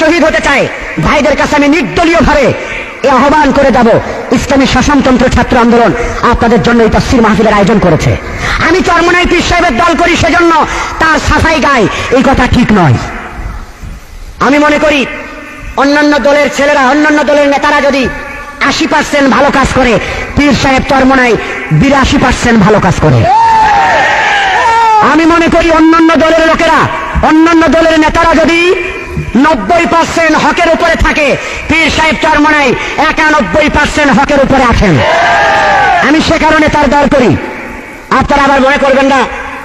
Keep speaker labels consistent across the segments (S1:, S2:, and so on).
S1: শহীদ হতে চায়। ভাইদের কাছে আমি নির্দলীয় ভাবে এ আহ্বান করে যাব। ইসলামী শাসনতন্ত্র ছাত্র আন্দোলন আপনাদের জন্য এই তফসির মাহফিলের আয়োজন করেছে। আমি চরমনাই পীর সাহেবের দল করি সেজন্য তার সাফাই গায়। এই কথা ঠিক নয়। আমি মনে করি, অন্যান্য দলের ছেলেরা, অন্যান্য দলের নেতারা যদি আশি পার্সেন্ট ভালো কাজ করে, পীর সাহেব চরমনায় বিরাশি পার্সেন্ট ভালো কাজ করে। আমি মনে করি, অন্যান্য দলের লোকেরা, অন্যান্য দলের নেতারা যদি নব্বই পার্সেন্ট হকের উপরে থাকে। পীর সাহেব চরমনায় একানব্বই পার্সেন্ট হকের উপরে আছেন। আমি সে কারণে তার দর করি। আপনারা আবার মনে করবেন না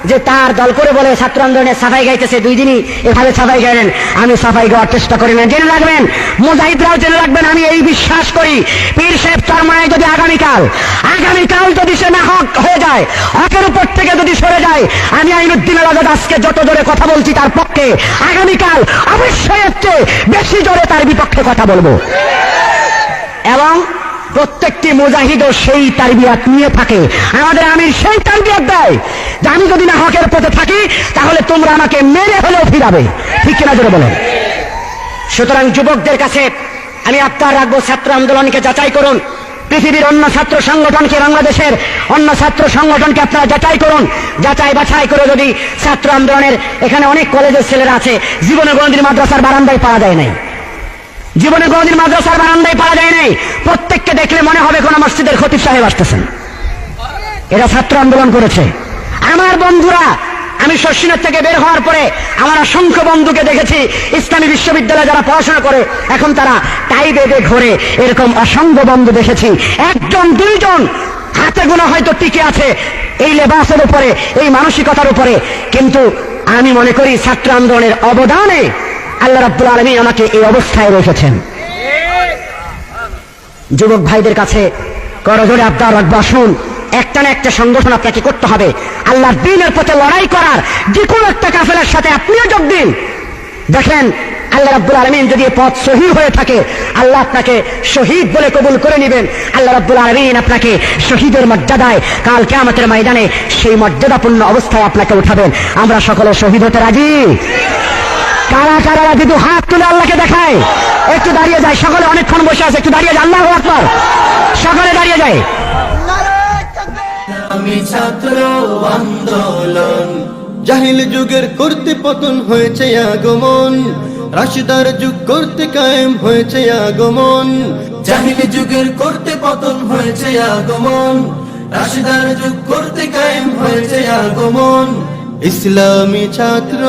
S1: যে তার দল করে বলে ছাত্র আন্দোলনে সাফাই গাইতেছে, দুই দিনই এভাবে সাফাই গাইলেন। আমি সাফাই গাওয়ার চেষ্টা করি না। জেনে রাখবেন, মুজাহিদরাও জেনে রাখবেন, আমি এই বিশ্বাস করি, পীর সাহেব চরমায় যদি আগামীকাল আগামীকাল যদি সে না হক, হয়ে যায়, হকের উপর থেকে যদি সরে যায়, আমি আইনুদ্দিন আলাদা আজকে যত জোরে কথা বলছি তার পক্ষে, আগামীকাল অবশ্যই হচ্ছে বেশি জোরে তার বিপক্ষে কথা বলব। এবং প্রত্যেকটি মুজাহিদও সেই তারবিয়াত নিয়ে থাকে। আমাদের আমির সেই তারবিয়াত দেয়। আমি যদি না হকের পথে থাকি, তাহলে তোমরা আমাকে মেরে হলেও ফিরাবে। ঠিক কিনা জোরে বলেন সুতরাং যুবকদের কাছে আমি আপনার রাখব, ছাত্র আন্দোলনকে যাচাই করুন। পৃথিবীর অন্য ছাত্র সংগঠনকে, বাংলাদেশের অন্য ছাত্র সংগঠনকে আপনারা যাচাই করুন। যাচাই বাছাই করে যদি ছাত্র আন্দোলনের এখানে অনেক কলেজের ছেলেরা আছে, জীবনে গণদিন মাদ্রাসার বারান্দায় পাওয়া যায় নাই। জীবনে কোনদিন মাদ্রাসার বারান্দায় পাওয়া যায় নাই। প্রত্যেককে দেখলে মনে হবে কোন মসজিদের খতিব সাহেব আসতেছেন। এরা ছাত্র আন্দোলন করেছে। আমার বন্ধুরা, আমি শশীনের থেকে বের হওয়ার পরে আমার অসংখ্য বন্ধুকে দেখেছি। ইসলামী বিশ্ববিদ্যালয়ে যারা পড়াশোনা করে, এখন তারা টাই বেঁধে ঘোরে। এরকম অসংখ্য বন্ধু দেখেছি। একজন, দুইজন, হাতে গোনা হয়তো টিকে আছে এই লেবাসের উপরে, এই মানসিকতার উপরে। কিন্তু আমি মনে করি ছাত্র আন্দোলনের অবদানে আল্লাহ রাব্বুল আলমী আমাকে এই অবস্থায় রেখেছেন। যুবক ভাইদের কাছে করজোরে আবদার রাখব। আসুন একটা না একটা সংগঠন আপনাকে করতে হবে। আল্লাহর দিনের পথে লড়াই করার যে কোনো একটা কাফেলার সাথে আপনিও যোগ দিন। দেখেন, আল্লাহ রাব্বুল আলমিন যদি পথ সহি হয়ে থাকে, আল্লাহ আপনাকে শহীদ বলে কবুল করে নেবেন। আল্লাহ রাব্বুল আলমিন আপনাকে শহীদের মর্যাদায় কালকে আমাদের ময়দানে সেই মর্যাদাপূর্ণ অবস্থায় আপনাকে উঠাবেন। আমরা সকলে শহীদ হতে রাজি? কারা কারা কিন্তু হাত তুলে আল্লাহকে দেখায়। একটু দাঁড়িয়ে যায়। সকলে অনেকক্ষণ বসে আছে। একটু দাঁড়িয়ে যায়। আল্লাহ আকবর। সকলে দাঁড়িয়ে যায়।
S2: জাহিল যুগের করতে পতন হয়েছে আগমন। রাশিদার যুগ করতে কায়েম হয়েছে আগমন। জাহিল যুগের করতে পতন হয়েছে আগমন। রাশিদার যুগ করতে কায়েম হয়েছে আগমন। ইসলামী ছাত্র